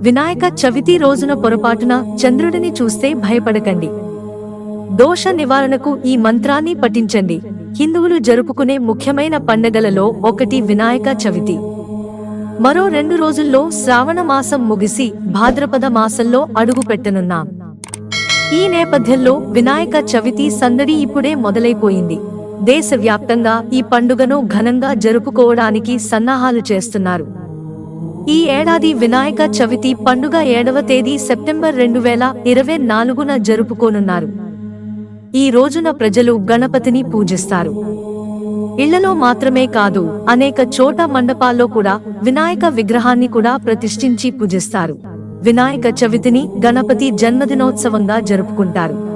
వినాయక చవితి రోజున పొరపాటున చంద్రుడిని చూస్తే భయపడకండి. దోష నివారణకు ఈ మంత్రాన్ని పఠించండి. హిందువులు జరుపుకునే ముఖ్యమైన పండగలలో ఒకటి వినాయక చవితి. మరో రెండు రోజుల్లో శ్రావణ మాసం ముగిసి భాద్రపద మాసంలో అడుగు పెట్టనున్నాం. ఈ నేపథ్యంలో వినాయక చవితి సందడి ఇప్పుడే మొదలైపోయింది. దేశవ్యాప్తంగా ఈ పండుగను ఘనంగా జరుపుకోవడానికి సన్నాహాలు చేస్తున్నారు. ఈ ఏడాది వినాయక చవితి పండుగ ఏడవ తేదీ సెప్టెంబర్ రెండు వేల ఇరవై నాలుగున జరుపుకోనున్నారు. ఈ రోజున ప్రజలు గణపతిని పూజిస్తారు. ఇళ్ళలో మాత్రమే కాదు అనేక చోట మండపాల్లో కూడా వినాయక విగ్రహాన్ని కూడా ప్రతిష్ఠించి పూజిస్తారు. వినాయక చవితిని గణపతి జన్మదినోత్సవంగా జరుపుకుంటారు.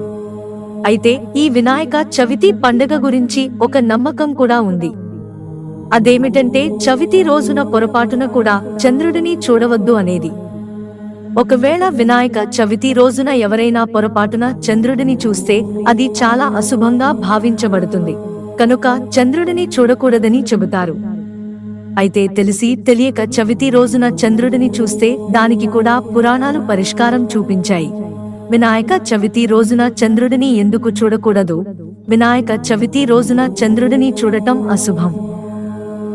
అయితే ఈ వినాయక చవితి పండుగ గురించి ఒక నమ్మకం కూడా ఉంది. అదేమిటంటే చవితి రోజున పొరపాటున కూడా చంద్రుడిని చూడవద్దు అనేది. ఒకవేళ వినాయక చవితి రోజున ఎవరైనా పొరపాటున చంద్రుడిని చూస్తే అది చాలా అశుభంగా భావించబడుతుంది. కనుక చంద్రుడిని చూడకూడదని చెబుతారు. అయితే తెలిసి తెలియక చవితి రోజున చంద్రుడిని చూస్తే దానికి కూడా పురాణాలు పరిష్కారం చూపించాయి. వినాయక చవితి రోజున చంద్రుడిని ఎందుకు చూడకూడదు? వినాయక చవితి రోజున చంద్రుడిని చూడటం అశుభం.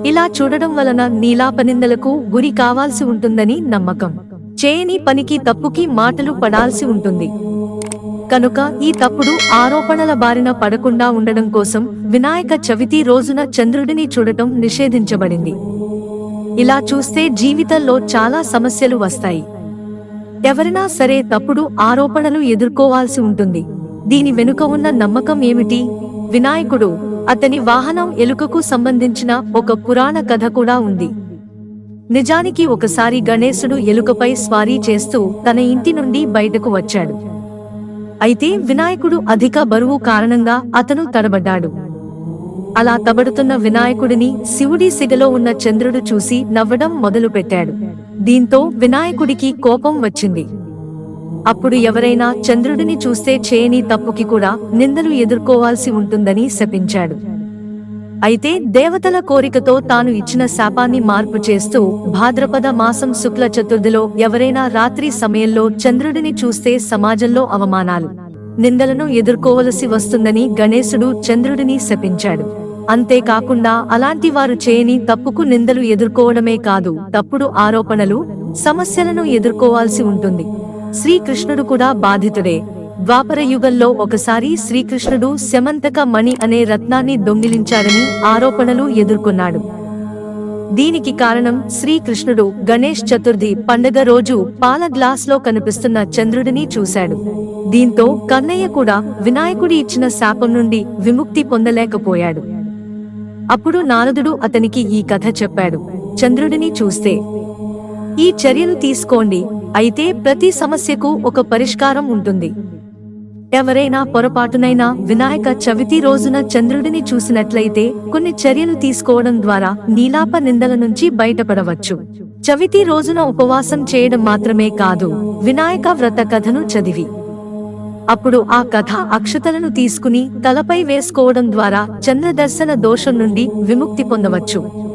ఇలా చూడడం వలన నీలాపనిందలకు గురి కావాల్సి ఉంటుందని నమ్మకం. చేయని పనికి తప్పుకి మాటలు పడాల్సి ఉంటుంది. కనుక ఈ తప్పుడు ఆరోపణల బారిన పడకుండా ఉండడం కోసం వినాయక చవితి రోజున చంద్రుడిని చూడటం నిషేధించబడింది. ఇలా చూస్తే జీవితంలో చాలా సమస్యలు వస్తాయి. ఎవరైనా సరే తప్పుడు ఆరోపణలు ఎదుర్కోవాల్సి ఉంటుంది. దీని వెనుక ఉన్న నమ్మకం ఏమిటి? వినాయకుడు అతని వాహనం ఎలుకకు సంబంధించిన ఒక పురాణ కథ కూడా ఉంది. నిజానికి ఒకసారి గణేశుడు ఎలుకపై స్వారీ చేస్తూ తన ఇంటి నుండి బయటకు వచ్చాడు. అయితే వినాయకుడు అధిక బరువు కారణంగా అతను తడబడ్డాడు. అలా తబడుతున్న వినాయకుడిని శివుడి సిగలో ఉన్న చంద్రుడు చూసి నవ్వడం మొదలుపెట్టాడు. దీంతో వినాయకుడికి కోపం వచ్చింది. అప్పుడు ఎవరైనా చంద్రుడిని చూస్తే చేయని తప్పుకి కూడా నిందలు ఎదుర్కోవాల్సి ఉంటుందని శపించాడు. అయితే దేవతల కోరికతో తాను ఇచ్చిన శాపాన్ని మార్పు చేస్తూ భాద్రపద మాసం శుక్ల చతుర్థిలో ఎవరైనా రాత్రి సమయంలో చంద్రుడిని చూస్తే సమాజంలో అవమానాలు నిందలను ఎదుర్కోవలసి వస్తుందని గణేశుడు చంద్రుడిని శపించాడు. అంతేకాకుండా అలాంటి వారు చేయని తప్పుకు నిందలు ఎదుర్కోవడమే కాదు తప్పుడు ఆరోపణలు సమస్యలను ఎదుర్కోవాల్సి ఉంటుంది. శ్రీకృష్ణుడు కూడా బాధితుడే. ద్వాపర యుగంలో ఒకసారి శ్రీకృష్ణుడు శమంతక మణి అనే రత్నాన్ని దొంగిలించాడని ఆరోపణలు ఎదుర్కొన్నాడు. దీనికి కారణం శ్రీకృష్ణుడు గణేష్ చతుర్థి పండగ రోజు పాల గ్లాస్లో కనిపిస్తున్న చంద్రుడిని చూశాడు. దీంతో కన్నయ్య కూడా వినాయకుడి ఇచ్చిన శాపం నుండి విముక్తి పొందలేకపోయాడు. అప్పుడు నారదుడు అతనికి ఈ కథ చెప్పాడు. చంద్రుడిని చూస్తే ఈ చర్యలు తీసుకోండి. అయితే ప్రతి సమస్యకు ఒక పరిష్కారం ఉంటుంది. ఎవరైనా పొరపాటునైనా వినాయక చవితి రోజున చంద్రుడిని చూసినట్లయితే కొన్ని చర్యలు తీసుకోవడం ద్వారా నీలాప నిందల నుంచి బయటపడవచ్చు. చవితి రోజున ఉపవాసం చేయడం మాత్రమే కాదు వినాయక వ్రత కథను చదివి. అప్పుడు ఆ కథ అక్షతలను తీసుకుని తలపై వేసుకోవడం ద్వారా చంద్రదర్శన దోషం నుండి విముక్తి పొందవచ్చు.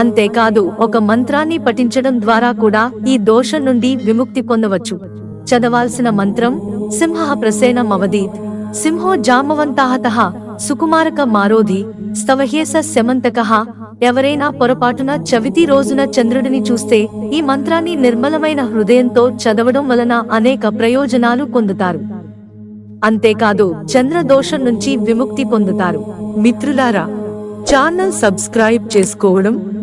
అంతేకాదు ఒక మంత్రాన్ని పఠించడం ద్వారా కూడా ఈ దోషం నుండి విముక్తి పొందవచ్చు. చదవాల్సిన మంత్రం సింహ ప్రసేనం అవధీత్. సింహో జామవంతాహత సుకుమారక మారోధి స్తవహేస శమంతక. ఎవరైనా పొరపాటున చవితి రోజున చంద్రుడిని చూస్తే ఈ మంత్రాన్ని నిర్మలమైన హృదయంతో చదవడం వలన అనేక ప్రయోజనాలు పొందుతారు. అంతేకాదు చంద్రదోషం నుంచి విముక్తి పొందుతారు. మిత్రులారా ఛానల్ సబ్స్క్రైబ్ చేసుకోవడం